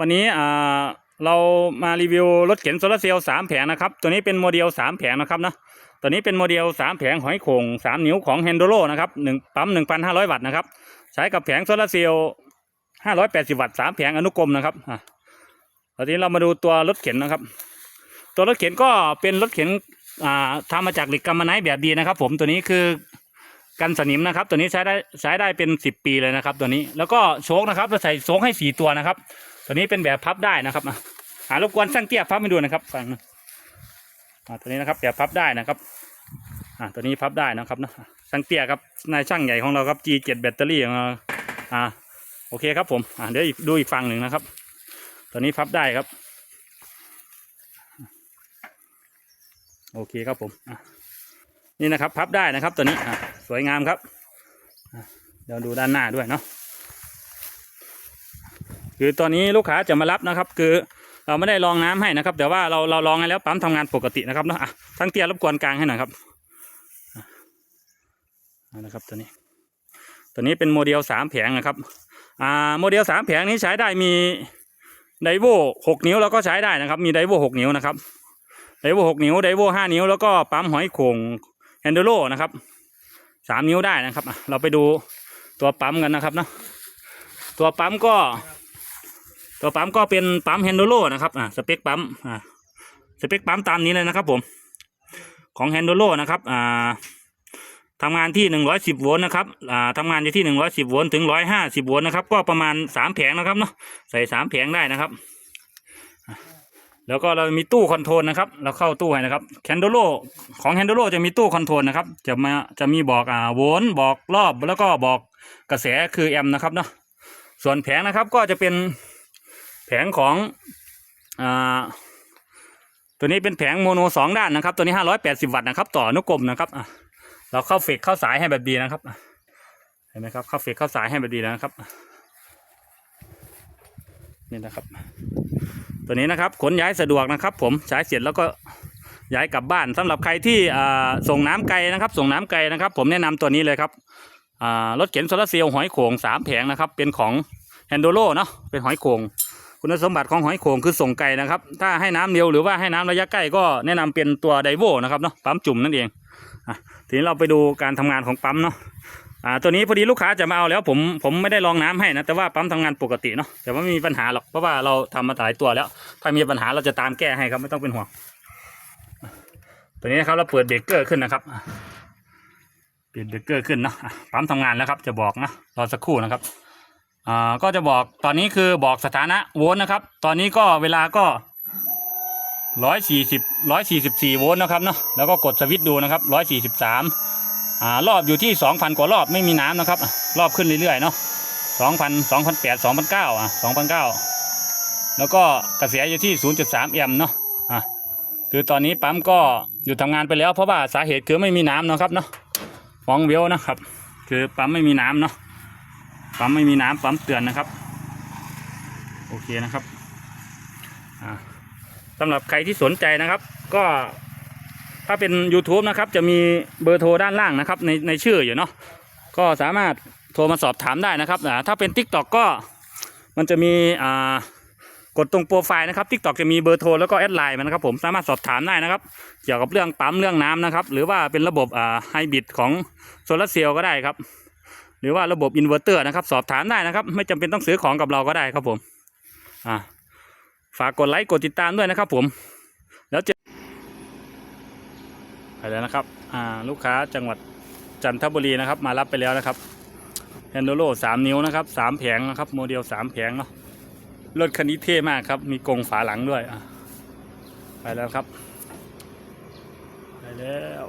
วันนี้อ่าเรามารีวิวรถเข็นโซลาร์เซลล์สามแผงนะครับ ตัวนี้เป็นโมเดลสามแผงนะครับนะตัวนี้เป็นโมเดลสามแผงหอยโข่งสามนิ้วของเฮนโดโ o นะครับหนึ่งปั๊มหนึ่งพันห้าร้อยวัตต์นะครับ ใช้กับแผงโซลาร์เซลล์ห้าร้อยแปดสิบวัตต์สามแผงอนุกรมนะครับอะตอนนี้เรามาดูตัวรถเข็นนะครับ ตัวรถเข็นก็เป็นรถเข็นอ่าทำมาจากเหล็กกัมมันไนท์แบบดีนะครับ ผมตัวนี้คือกันสนิมนะครับ ตัวนี้ใช้ได้ใช้ได้เป็นสิบปีเลยนะครับ ตัวนี้แล้วก็โชคนะครับเราใส่โชคให้สี่ตัวนะครับ ตัวนี้เป็นแบบพับได้นะครับอะหารบกวนช่างเตี้ยพับให้ดูนะครับฟังนะอ่าตัวนี้นะครับแบบพับได้นะครับอ่าตัวนี้พับได้นะครับนะช่างเตี้ยครับนายช่างใหญ่ของเราครับ G7 แบตเตอรี่ของเราอ่าโอเคครับผมอ่าเดี๋ยวอีกดูอีกฝั่งหนึ่งนะครับ ตัวนี้พับได้ครับ โอเคครับผมอะนี่นะครับพับได้นะครับตัวนี้อะสวยงามครับอะเดี๋ยวดูด้านหน้าด้วยเนาะ คือตอนนี้ลูกค้าจะมารับนะครับ คือเราไม่ได้ลองน้ำให้นะครับ แต่ว่าเราเราลองให้แล้วปั๊มทำงานปกตินะครับเนาะทั้งเตียรบกวนกลางให้หน่อยครับอะครับตัวนี้ตัวนี้เป็นโมเดลสามแผงนะครับอ่าโมเดลสามแผงนี้ใช้ได้มีไดโวหกนิ้วแล้วก็ใช้ได้นะครับ มีไดโวหกนิ้วนะครับไดโวหกนิ้วไดโวห้านิ้วแล้วก็ปั๊มหอยโข่งแฮนด์โลนะครับสามนิ้วได้นะครับเราไปดูตัวปั๊มกันนะครับเนาะตัวปั๊มก็ ตัวปั๊มก็เป็นปั๊มแฮนโดโลนะครับอ่าสเปคปั๊มอ่าสเปคปั๊มตามนี้เลยนะครับผม ของแฮนโดโลนะครับอ่าทำงานที่หนึ่งร้อยสิบโวลต์นะครับอ่าทำงานอยู่ที่หนึ่งร้อยสิบโวลต์ถึงร้อยห้าสิบโวลต์นะครับ ก็ประมาณสามแผงนะครับเนาะ ใส่สามแผงได้นะครับ แล้วก็เรามีตู้คอนโทรลนะครับ เราเข้าตู้ให้นะครับแคนโดโลของแคนโดโลจะมีตู้คอนโทรลนะครับ จะมา จะมีบอกอ่าโวลต์บอกรอบ แล้วก็บอกกระแสคือแอมป์นะครับเนาะ ส่วนแผงนะครับก็จะเป็น แผงของอ่าตัวนี้เป็นแผงโมโนสองด้านนะครับ ตัวนี้ห้าร้อยแปดสิบวัตต์นะครับ ต่อนุกรมนะครับเราเข้าเฟกเข้าสายให้แบบดีนะครับเห็นไหมครับเข้าเฟกเข้าสายให้แบบดีแล้วนะครับนี่นะครับ ตัวนี้นะครับขนย้ายสะดวกนะครับ ผมใช้เสร็จแล้วก็ย้ายกลับบ้านสำหรับใครที่อ่าส่งน้ำไกลนะครับ ส่งน้ำไกลนะครับ ผมแนะนำตัวนี้เลยครับอ่ารถเข็นโซลาร์เซลล์หอยโข่งสามแผงนะครับ เป็นของแฮนโดโลเนาะเป็นหอยโข่ง คุณสมบัติของหอยโข่งคือส่งไกลนะครับ ถ้าให้น้ำเร็วหรือว่าให้น้ำระยะใกล้ก็แนะนำเป็นตัวไดโวนะครับเนาะปั๊มจุ่มนั่นเองอะทีนี้เราไปดูการทำงานของปั๊มเนาะอ่าตัวนี้พอดีลูกค้าจะมาเอาแล้วผมผมไม่ได้ลองน้ำให้นะแต่ว่าปั๊มทำงานปกติเนาะแต่ว่าไม่มีปัญหาหรอกเพราะว่าเราทำมาหลายตัวแล้ว ถ้ามีปัญหาเราจะตามแก้ให้ครับไม่ต้องเป็นห่วงตัวนี้นะครับเราเปิดเบรกเกอร์ขึ้นนะครับเปิดเบรกเกอร์ขึ้นเนาะอะปั๊มทำงานแล้วครับจะบอกนะรอสักครู่นะครับ อ่าก็จะบอกตอนนี้คือบอกสถานะโวลต์นะครับ ตอนนี้ก็เวลาก็ร้อยสี่สิบร้อยสี่สิบสี่โวลต์นะครับเนาะแล้วก็กดสวิตช์ดูนะครับร้อยสี่สิบสามอ่ารอบอยู่ที่สองพันกว่ารอบไม่มีน้ำนะครับ รอบขึ้นเรื่อยๆเนาะสองพันสองพันแปดสองพันเก้าอะสองพันเก้าแล้วก็กระแสอยู่ที่0.3แอมป์เนาะอะคือตอนนี้ปั๊มก็หยุดทำงานไปแล้วเพราะว่าสาเหตุคือไม่มีน้ำนะครับเนาะฟองเวลนะครับ คือปั๊มไม่มีน้ำเนาะ ปั๊มไม่มีน้ำปั๊มเตือนนะครับ โอเคนะครับอ่าสำหรับใครที่สนใจนะครับ ก็ถ้าเป็น YouTube นะครับจะมีเบอร์โทรด้านล่างนะครับในในชื่ออยู่เนาะก็สามารถโทรมาสอบถามได้นะครับถ้าเป็น TikTok ก็มันจะมีอ่ากดตรงโปรไฟล์นะครับทิกตอกจะมีเบอร์โทรแล้วก็แอดไลน์มันนะครับผมสามารถสอบถามได้นะครับ เกี่ยวกับเรื่องปั๊มเรื่องน้ำนะครับ หรือว่าเป็นระบบอ่าไฮบริดของโซลาร์เซลล์ก็ได้ครับ หรือว่าระบบอินเวอร์เตอร์นะครับ สอบถามได้นะครับ ไม่จำเป็นต้องซื้อของกับเราก็ได้ครับผมอ่าฝากกดไลค์กดติดตามด้วยนะครับผม แล้วจอไปแล้วนะครับอ่าลูกค้าจังหวัดจันทบุรีนะครับ มารับไปแล้วนะครับแฮนโดโลสามนิ้วนะครับสามแผงนะครับ โมเดลสามแผงเนาะรถคันนี้เท่มากครับ มีกรงฝาหลังด้วยอะไปแล้วครับ ไปแล้ว